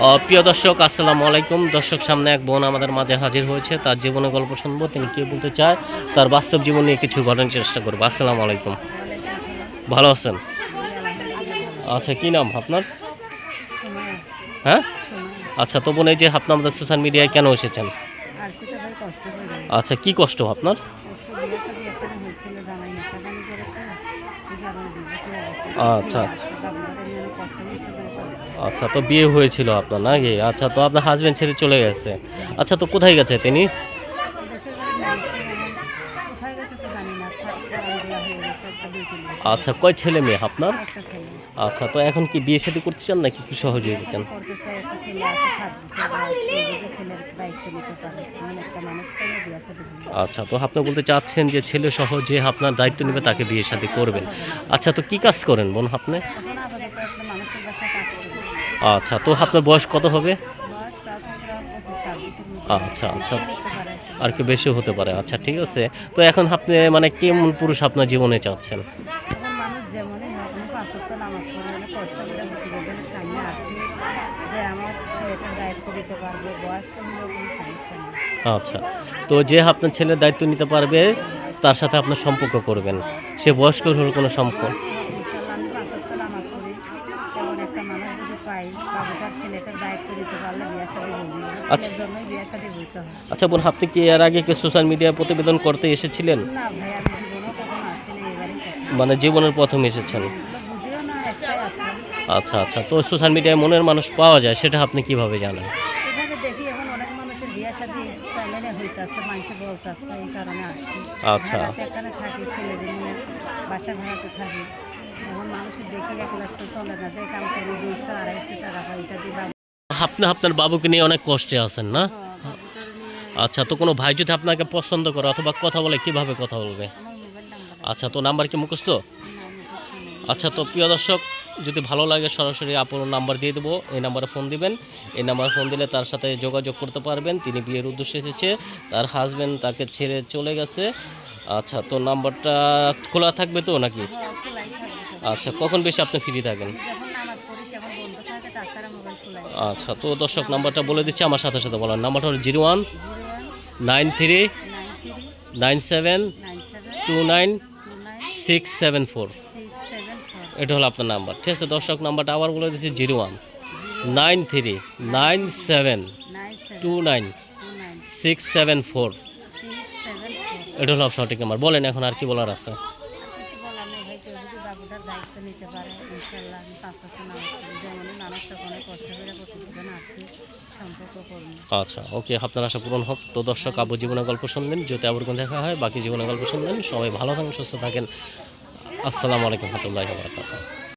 প্রিয় দর্শক আসসালামু আলাইকুম। দর্শক সামনে এক বোন আমাদের মাঝে হাজির হয়েছে। তার জীবনের গল্প শুনব তিনি কি বলতে চায় তার বাস্তব জীবন নিয়ে কিছু ঘটনার চেষ্টা করব। আসসালামু আলাইকুম। ভালো আছেন? আচ্ছা কি নাম আপনার? হ্যাঁ? আচ্ছা তো বোন এই যে আপনি আমাদের সোশ্যাল মিডিয়ায় কেন এসেছেন? আচ্ছা কি কষ্ট আপনার? আচ্ছা, আচ্ছা। আচ্ছা তো বিয়ে হয়েছিল আপনার নাকি? আচ্ছা তো আপনার হাজব্যান্ড ছেড়ে চলে গেছে। আচ্ছা তো কোথায় গেছে তিনি? আচ্ছা কয় ছেলে মেয়ে আপনার? আচ্ছা তো এখন কি বিয়ে শাদী করতে চান নাকি কি সহযোগিতা চান আচ্ছা তো আপনি বলতে চাচ্ছেন যে ছেলে সহ যে আপনার দায়িত্ব নেবে তাকে বিয়ে শাদী করবেন। আচ্ছা তো কি কাজ করেন বোন আপনি? আচ্ছা তো আপনার বয়স কত হবে? আচ্ছা আচ্ছা। আর কি বেশি হতে পারে। আচ্ছা ঠিক আছে। তো এখন আপনি মানে কেমন পুরুষ আপনার জীবনে চাচ্ছেন? মানে আচ্ছা। তো যে আপনার ছেলের দায়িত্ব নিতে পারবে তার সাথে আপনার সম্পর্ক করবেন। সে বয়স্ক হলে কোনো সম্পর্ক ইনশাল্লাহ আমি পাঁচ সপ্তাহ নামাজ পড়ি এমন একটা মানুষ যদি পাই বাবুটার ছেলেটার দায়িত্ব দিতে পারলে আচ্ছা। জন্যই হয়। আচ্ছা বোন আপনি কি এর আগে কি সোশ্যাল মিডিয়ায় প্রতিবেদন করতে এসেছিলেন? না ভাই আমি জীবনেও কখনো আসিনি এবারই মানে জীবনের প্রথম এসেছেন? বুঝিও না একটাই আসলাম আচ্ছা আচ্ছা। তো সোশ্যাল মিডিয়ায় মনের মানুষ পাওয়া যায় সেটা আপনি কীভাবে জানেন? এভাবে দেখি এখন অনেক মানুষের বিয়ে শাদী সাইলেনে হইতেছে মানুষে বলতেছে এই কারণে আসছি। আচ্ছা। ভাড়াতে এখানে থাকি ছেলেদের নিয়ে বাসা ভাড়াতে থাকি। এখন মানুষের দেখি এক লাখ তো চলে না যে কাম করি দুইশো আড়াইশো টাকা পাই এটা দিয়ে বাবু আপনি আপনার বাবুকে নিয়ে অনেক কষ্টে আছেন, না? আচ্ছা তো কোনো ভাই যদি আপনাকে পছন্দ করে অথবা কথা বলে, কীভাবে কথা বলবে? আচ্ছা তো নাম্বার কি মুখস্থ? আচ্ছা তো প্রিয় দর্শক, যদি ভালো লাগে, সরাসরি আপুর নাম্বার দিয়ে দেবো। এই নাম্বারে ফোন দিবেন। এই নাম্বারে ফোন দিলে তার সাথে যোগাযোগ করতে পারবেন। তিনি বিয়ের উদ্দেশ্যে এসেছে। তার হাজবেন্ড তাকে ছেড়ে চলে গেছে। আচ্ছা তো নাম্বারটা খোলা থাকবে তো নাকি? আচ্ছা কখন বেশি আপনি ফ্রি থাকেন? আচ্ছা তো দর্শক, নাম্বারটা বলে দিচ্ছি, আমার সাথে সাথে বলার। নাম্বারটা হলো zero one nine three nine seven two nine six seven four. এটা হলো আপনার নাম্বার। ঠিক আছে, দর্শক, নাম্বারটা আবার বলে দিচ্ছি, zero one nine three nine seven two nine six seven four. এটা হলো সঠিক নাম্বার। বলেন, এখন আর কি বলার আছে? যদি বাবুটার দায়িত্ব নিতে পারে, ইনশাল্লাহ আমি পাঁচ বছর নামাজ তখন কষ্ট করে আসছি সম্পর্ক আচ্ছা ওকে, আপনার আশা পূরণ হোক। তো দর্শক আবু জীবনের গল্প শুনলেন যদি আবার কোনো দেখা হয়, বাকি জীবনের গল্প শুনলেন সবাই ভালো থাকেন, সুস্থ থাকেন। আসসালামু আলাইকুম রহমতুল্লাহ বারকাতুহ।